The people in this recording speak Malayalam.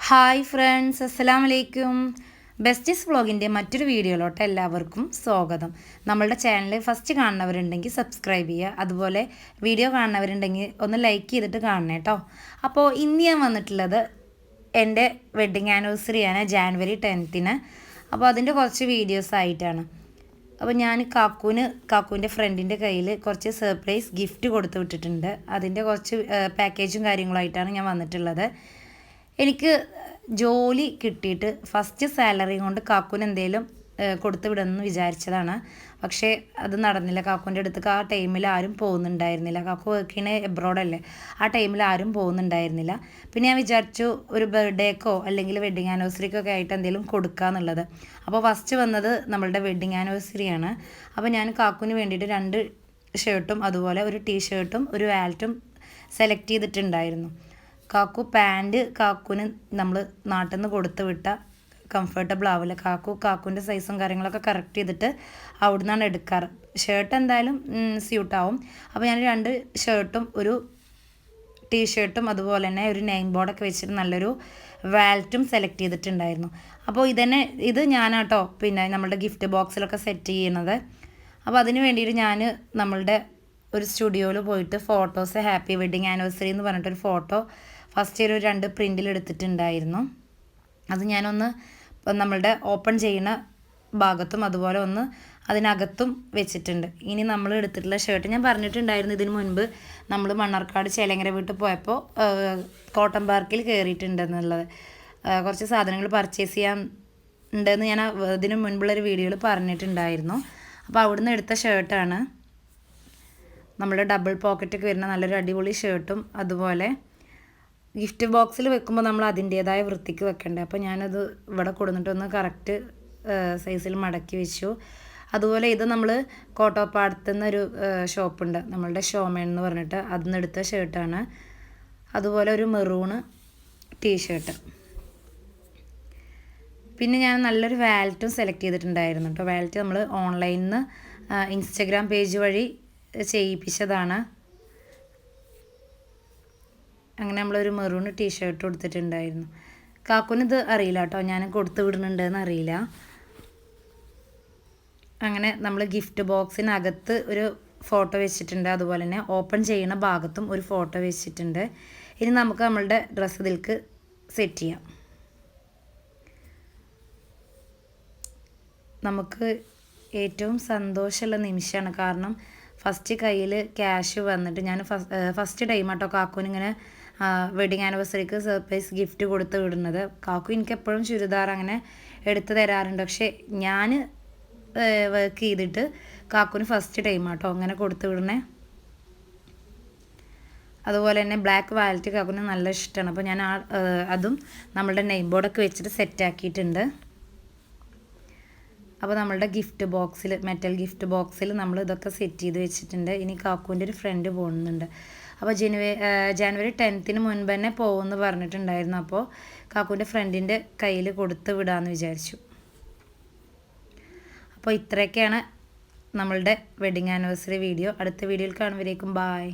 ഹായ് ഫ്രണ്ട്സ് അസ്സലാം വലൈക്കും ബെസ്റ്റിസ് വ്ളോഗിന്റെ മറ്റൊരു വീഡിയോയിലോട്ട് എല്ലാവർക്കും സ്വാഗതം. നമ്മളുടെ ചാനൽ ഫസ്റ്റ് കാണുന്നവരുണ്ടെങ്കിൽ സബ്സ്ക്രൈബ് ചെയ്യുക. അതുപോലെ വീഡിയോ കാണുന്നവരുണ്ടെങ്കിൽ ഒന്ന് ലൈക്ക് ചെയ്തിട്ട് കാണണേ കേട്ടോ അപ്പോൾ ഇന്ന് ഞാൻ വന്നിട്ടുള്ളത് എന്റെ വെഡ്ഡിങ് ആനിവേഴ്സറിയാണ് ജാനുവരി ടെൻത്തിന് അപ്പോൾ അതിന്റെ കുറച്ച് വീഡിയോസ് ആയിട്ടാണ്. അപ്പോൾ ഞാൻ കാക്കൂന് കാക്കൂന്റെ ഫ്രണ്ടിന്റെ കയ്യിൽ കുറച്ച് സർപ്രൈസ് ഗിഫ്റ്റ് കൊടുത്തു വിട്ടിട്ടുണ്ട്. അതിന്റെ കുറച്ച് പാക്കേജും കാര്യങ്ങളായിട്ടാണ് ഞാൻ വന്നിട്ടുള്ളത്. എനിക്ക് ജോലി കിട്ടിയിട്ട് ഫസ്റ്റ് സാലറി കൊണ്ട് കാക്കൂന് എന്തെങ്കിലും കൊടുത്തു വിടണമെന്ന് വിചാരിച്ചതാണ്. പക്ഷേ അത് നടന്നില്ല. കാക്കുവിന്റെ അടുത്തേക്ക് ആ ടൈമിൽ ആരും പോകുന്നുണ്ടായിരുന്നില്ല. കാക്കു വർക്ക് ചെയ്യണ എബ്രോഡല്ലേ ആ ടൈമിൽ ആരും പോകുന്നുണ്ടായിരുന്നില്ല. പിന്നെ ഞാൻ വിചാരിച്ചു ഒരു ബർത്ത്ഡേക്കോ അല്ലെങ്കിൽ വെഡിങ് ആനിവേഴ്സറിക്കോ ഒക്കെ ആയിട്ട് എന്തെങ്കിലും കൊടുക്കുക എന്നുള്ളത്. അപ്പോൾ ഫസ്റ്റ് വന്നത് നമ്മളുടെ വെഡിങ് ആനിവേഴ്സറിയാണ് അപ്പോൾ ഞാൻ കാക്കുവിന് വേണ്ടിയിട്ട് രണ്ട് ഷർട്ടും അതുപോലെ ഒരു ടീ ഷർട്ടും ഒരു വാലറ്റും സെലക്ട് ചെയ്തിട്ടുണ്ടായിരുന്നു. കാക്കു പാന്റ് കാക്കുവിന് നമ്മൾ നാട്ടിൽ നിന്ന് കൊടുത്തു വിട്ട കംഫർട്ടബിൾ ആവില്ല കാക്കു കാക്കുവിന്റെ സൈസും കാര്യങ്ങളൊക്കെ കറക്റ്റ് ചെയ്തിട്ട് അവിടെ നിന്നാണ് എടുക്കാറ്. ഷർട്ട് എന്തായാലും സ്യൂട്ടാവും അപ്പോൾ ഞാൻ രണ്ട് ഷർട്ടും ഒരു ടീഷർട്ടും അതുപോലെ തന്നെ ഒരു നെയിം ബോർഡൊക്കെ വെച്ചിട്ട് നല്ലൊരു വാൽറ്റും സെലക്ട് ചെയ്തിട്ടുണ്ടായിരുന്നു. അപ്പോൾ ഇതന്നെ ഇത് ഞാനാട്ടോ പിന്നെ നമ്മളുടെ ഗിഫ്റ്റ് ബോക്സിലൊക്കെ സെറ്റ് ചെയ്യുന്നത്. അപ്പോൾ അതിന് വേണ്ടിയിട്ട് ഞാൻ നമ്മളുടെ ഒരു സ്റ്റുഡിയോയിൽ പോയിട്ട് ഫോട്ടോസ് ഹാപ്പി വെഡിങ് ആനിവേഴ്സറി എന്ന് പറഞ്ഞിട്ടൊരു ഫോട്ടോ ഫസ്റ്റ് ഒരു രണ്ട് പ്രിന്റിൽ എടുത്തിട്ടുണ്ടായിരുന്നു. അത് ഞാനൊന്ന് നമ്മളുടെ ഓപ്പൺ ചെയ്യുന്ന ഭാഗത്തും അതുപോലെ ഒന്ന് അതിനകത്തും വെച്ചിട്ടുണ്ട്. ഇനി നമ്മൾ എടുത്തിട്ടുള്ള ഷർട്ട് ഞാൻ പറഞ്ഞിട്ടുണ്ടായിരുന്നു ഇതിന് മുൻപ് നമ്മൾ മണ്ണാർക്കാട് ചേലങ്ങര വീട്ടിൽ പോയപ്പോൾ കോട്ടൺ പാർക്കിൽ കയറിയിട്ടുണ്ടെന്നുള്ളത് കുറച്ച് സാധനങ്ങൾ പർച്ചേസ് ചെയ്യാൻ ഉണ്ടെന്ന് ഞാൻ ഇതിന് മുൻപുള്ളൊരു വീഡിയോയിൽ പറഞ്ഞിട്ടുണ്ടായിരുന്നു. അപ്പോൾ അവിടുന്ന് എടുത്ത ഷർട്ടാണ് നമ്മുടെ ഡബിൾ പോക്കറ്റൊക്കെ വരുന്ന നല്ലൊരു അടിപൊളി ഷർട്ടും അതുപോലെ ഗിഫ്റ്റ് ബോക്സിൽ വെക്കുമ്പോൾ നമ്മൾ അതിന്റേതായ വൃത്തിക്ക് വെക്കണ്ടേ. അപ്പോൾ ഞാനത് ഇവിടെ കൊടുത്തിട്ടൊന്ന് കറക്റ്റ് സൈസിൽ മടക്കി വെച്ചു. അതുപോലെ ഇത് നമ്മൾ കോട്ടോപ്പാടത്തു നിന്നൊരു ഷോപ്പുണ്ട് നമ്മളുടെ ഷോമേൺ എന്ന് പറഞ്ഞിട്ട് അതിൽ നിന്ന് എടുത്ത ഷർട്ടാണ് അതുപോലെ ഒരു മെറൂണ് ടീഷർട്ട് പിന്നെ ഞാൻ നല്ലൊരു വാലറ്റും സെലക്ട് ചെയ്തിട്ടുണ്ടായിരുന്നു കേട്ടോ. വാലറ്റ് നമ്മൾ ഓൺലൈനിൽ നിന്ന് ഇൻസ്റ്റഗ്രാം പേജ് വഴി ചെയ്യിപ്പിച്ചതാണ്. അങ്ങനെ നമ്മളൊരു മെറൂൺ ടീഷർട്ട് കൊടുത്തിട്ടുണ്ടായിരുന്നു. കാക്കുനിത് അറിയില്ല കേട്ടോ ഞാൻ കൊടുത്തു വിടുന്നുണ്ടെന്ന് അറിയില്ല. അങ്ങനെ നമ്മൾ ഗിഫ്റ്റ് ബോക്സിനകത്ത് ഒരു ഫോട്ടോ വെച്ചിട്ടുണ്ട് അതുപോലെ തന്നെ ഓപ്പൺ ചെയ്യുന്ന ഭാഗത്തും ഒരു ഫോട്ടോ വെച്ചിട്ടുണ്ട്. ഇനി നമുക്ക് നമ്മളുടെ ഡ്രസ്സ് ഇതിൽക്ക് സെറ്റ് ചെയ്യാം. നമുക്ക് ഏറ്റവും സന്തോഷമുള്ള നിമിഷമാണ്. കാരണം ഫസ്റ്റ് കയ്യിൽ ക്യാഷ് വന്നിട്ട് ഞാൻ ഫസ്റ്റ് ടൈം ആട്ടോ കാക്കുനിങ്ങനെ വെഡിങ് ആനിവേഴ്സറിക്ക് സർപ്രൈസ് ഗിഫ്റ്റ് കൊടുത്ത് വിടുന്നത്. കാക്കു എനിക്ക് എപ്പോഴും ചുരിദാർ അങ്ങനെ എടുത്ത് തരാറുണ്ട്. പക്ഷേ ഞാൻ വർക്ക് ചെയ്തിട്ട് കാക്കുവിന് ഫസ്റ്റ് ടൈം ആട്ടോ അങ്ങനെ കൊടുത്ത് വിടണേ അതുപോലെ തന്നെ ബ്ലാക്ക് വാലറ്റ് കാക്കുന് നല്ല ഇഷ്ടമാണ്. അപ്പോൾ ഞാൻ അതും നമ്മളുടെ നെയിം ബോർഡൊക്കെ വെച്ചിട്ട് സെറ്റ് ആക്കിയിട്ടുണ്ട്. അപ്പോൾ നമ്മളുടെ ഗിഫ്റ്റ് ബോക്സിൽ മെറ്റൽ ഗിഫ്റ്റ് ബോക്സിൽ നമ്മൾ ഇതൊക്കെ സെറ്റ് ചെയ്ത് വെച്ചിട്ടുണ്ട്. ഇനി കാക്കുവിന്റെ ഒരു ഫ്രണ്ട് പോകുന്നുണ്ട്. അപ്പോൾ ജനുവരി ജാനുവരി ടെൻത്തിന് മുൻപ് തന്നെ പോകുമെന്ന് പറഞ്ഞിട്ടുണ്ടായിരുന്നു. അപ്പോൾ കാക്കുവിന്റെ ഫ്രണ്ടിന്റെ കയ്യിൽ കൊടുത്ത് വിടാമെന്ന് വിചാരിച്ചു. അപ്പോൾ ഇത്രയൊക്കെയാണ് നമ്മളുടെ വെഡിങ് ആനിവേഴ്സറി വീഡിയോ അടുത്ത വീഡിയോയിൽ കാണുമ്പോഴേക്കും ബായ്